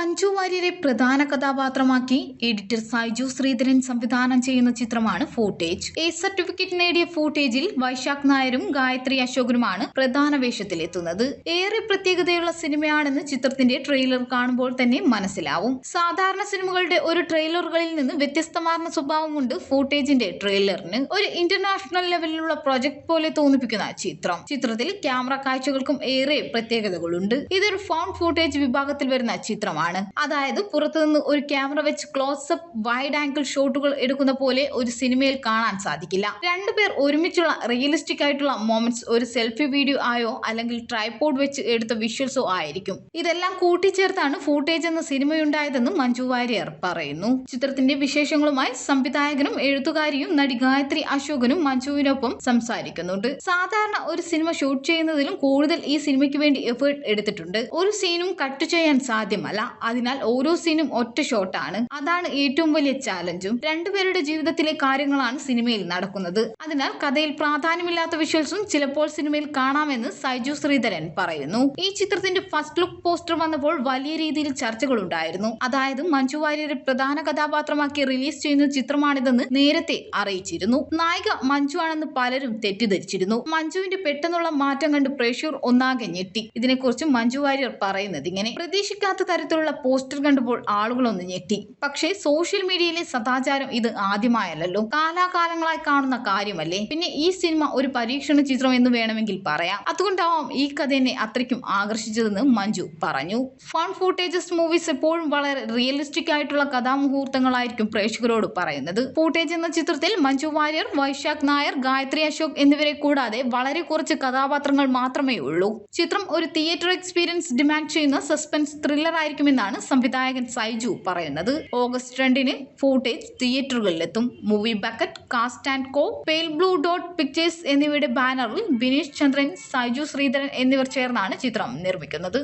മഞ്ജു വാര്യരെ പ്രധാന കഥാപാത്രമാക്കി എഡിറ്റർ സായിജു ശ്രീധരൻ സംവിധാനം ചെയ്യുന്ന ചിത്രമാണ് ഫൂട്ടേജ് എ സർട്ടിഫിക്കറ്റ് നേടിയ ഫൂട്ടേജിൽ വൈശാഖ് നായരും ഗായത്രി അശോകനുമാണ് പ്രധാന വേഷത്തിലെത്തുന്നത്. ഏറെ പ്രത്യേകതയുള്ള സിനിമയാണെന്ന് ചിത്രത്തിന്റെ ട്രെയിലർ കാണുമ്പോൾ തന്നെ മനസ്സിലാവും. സാധാരണ സിനിമകളുടെ ഒരു ട്രെയിലറുകളിൽ നിന്ന് വ്യത്യസ്തമാർന്ന സ്വഭാവമുണ്ട് ഫൂട്ടേജിന്റെ ട്രെയിലറിന് ഒരു ഇന്റർനാഷണൽ ലെവലിലുള്ള പ്രൊജക്ട് പോലെ തോന്നിപ്പിക്കുന്ന ചിത്രം. ചിത്രത്തിൽ ക്യാമറ കാഴ്ചകൾക്കും ഏറെ പ്രത്യേകതകളുണ്ട്. ഇതൊരു ഫോൺ ഫൂട്ടേജ് വിഭാഗത്തിൽ വരുന്ന ചിത്രമാണ്. അതായത് പുറത്തുനിന്ന് ഒരു ക്യാമറ വെച്ച് ക്ലോസപ്പ് വൈഡ് ആംഗിൾ ഷോട്ടുകൾ എടുക്കുന്ന പോലെ ഒരു സിനിമയിൽ കാണാൻ സാധിക്കില്ല. രണ്ടുപേർ ഒരുമിച്ചുള്ള റിയലിസ്റ്റിക് ആയിട്ടുള്ള മൊമെന്റ്സ് ഒരു സെൽഫി വീഡിയോ ആയോ അല്ലെങ്കിൽ ട്രൈപോഡ് വെച്ച് എടുത്ത വിഷ്വൽസോ ആയിരിക്കും. ഇതെല്ലാം കൂട്ടിച്ചേർത്താണ് ഫൂട്ടേജ് എന്ന സിനിമയുണ്ടായതെന്നും മഞ്ജു വാര്യർ പറയുന്നു. ചിത്രത്തിന്റെ വിശേഷങ്ങളുമായി സംവിധായകനും എഴുത്തുകാരിയും നടി ഗായത്രി അശോകനും മഞ്ജുവിനൊപ്പം സംസാരിക്കുന്നുണ്ട്. സാധാരണ ഒരു സിനിമ ഷൂട്ട് ചെയ്യുന്നതിലും കൂടുതൽ ഈ സിനിമയ്ക്ക് വേണ്ടി എഫേർട്ട് എടുത്തിട്ടുണ്ട്. ഒരു സീനും കട്ട് ചെയ്യാൻ സാധ്യമല്ല. അതിനാൽ ഓരോ സീനും ഒറ്റ ഷോട്ടാണ്. അതാണ് ഏറ്റവും വലിയ ചാലഞ്ചും. രണ്ടുപേരുടെ ജീവിതത്തിലെ കാര്യങ്ങളാണ് സിനിമയിൽ നടക്കുന്നത്. അതിനാൽ കഥയിൽ പ്രാധാന്യമില്ലാത്ത വിഷ്വൽസും ചിലപ്പോൾ സിനിമയിൽ കാണാമെന്ന് സൈജു ശ്രീധരൻ പറയുന്നു. ഈ ചിത്രത്തിന്റെ ഫസ്റ്റ് ലുക്ക് പോസ്റ്റർ വന്നപ്പോൾ വലിയ രീതിയിൽ ചർച്ചകൾ ഉണ്ടായിരുന്നു അതായത് മഞ്ജു വാര്യരെ പ്രധാന കഥാപാത്രമാക്കി റിലീസ് ചെയ്യുന്ന ചിത്രമാണിതെന്ന് നേരത്തെ അറിയിച്ചിരുന്നു. നായിക മഞ്ജു ആണെന്ന് പലരും തെറ്റിദ്ധരിച്ചിരുന്നു. മഞ്ജുവിന്റെ പെട്ടെന്നുള്ള മാറ്റം കണ്ട് പ്രേക്ഷകർ ഒന്നാകെ ഞെട്ടി. ഇതിനെക്കുറിച്ച് മഞ്ജു വാര്യർ പറയുന്നത് ഇങ്ങനെ. പ്രതീക്ഷിക്കാത്ത തരത്തിലുള്ള പോസ്റ്റർ കണ്ടപ്പോൾ ആളുകളൊന്ന് ഞെട്ടി. പക്ഷേ സോഷ്യൽ മീഡിയയിലെ സദാചാരം ഇത് ആദ്യമായല്ലോ കാലാകാലങ്ങളായി കാണുന്ന കാര്യമല്ലേ? പിന്നെ ഈ സിനിമ ഒരു പരീക്ഷണ ചിത്രം എന്ന് വേണമെങ്കിൽ പറയാം. അതുകൊണ്ടാവാം ഈ കഥ എന്നെ അത്രയ്ക്കും ആകർഷിച്ചതെന്ന് മഞ്ജു പറഞ്ഞു. ഫൺ ഫൂട്ടേജസ് മൂവീസ് എപ്പോഴും വളരെ റിയലിസ്റ്റിക് ആയിട്ടുള്ള കഥാമുഹൂർത്തങ്ങളായിരിക്കും പ്രേക്ഷകരോട് പറയുന്നത്. ഫൂട്ടേജ് എന്ന ചിത്രത്തിൽ മഞ്ജു വാര്യർ വൈശാഖ് നായർ ഗായത്രി അശോക് എന്നിവരെ കൂടാതെ വളരെ കുറച്ച് കഥാപാത്രങ്ങൾ മാത്രമേ ഉള്ളൂ ചിത്രം ഒരു തിയേറ്റർ എക്സ്പീരിയൻസ് ഡിമാൻഡ് ചെയ്യുന്ന സസ്പെൻസ് ത്രില്ലർ ആയിരിക്കുമെന്നാണ് സംവിധായകൻ സൈജു പറയുന്നത്. ഓഗസ്റ്റ് രണ്ടിന് footage തിയേറ്ററുകളിലെത്തും movie bucket cast and co pale blue dot pictures എന്നിവയുടെ ബാനറിൽ ബിനീഷ് ചന്ദ്രൻ സൈജു ശ്രീധരൻ എന്നിവർ ചേർന്നാണ് ചിത്രം നിർമ്മിക്കുന്നത്.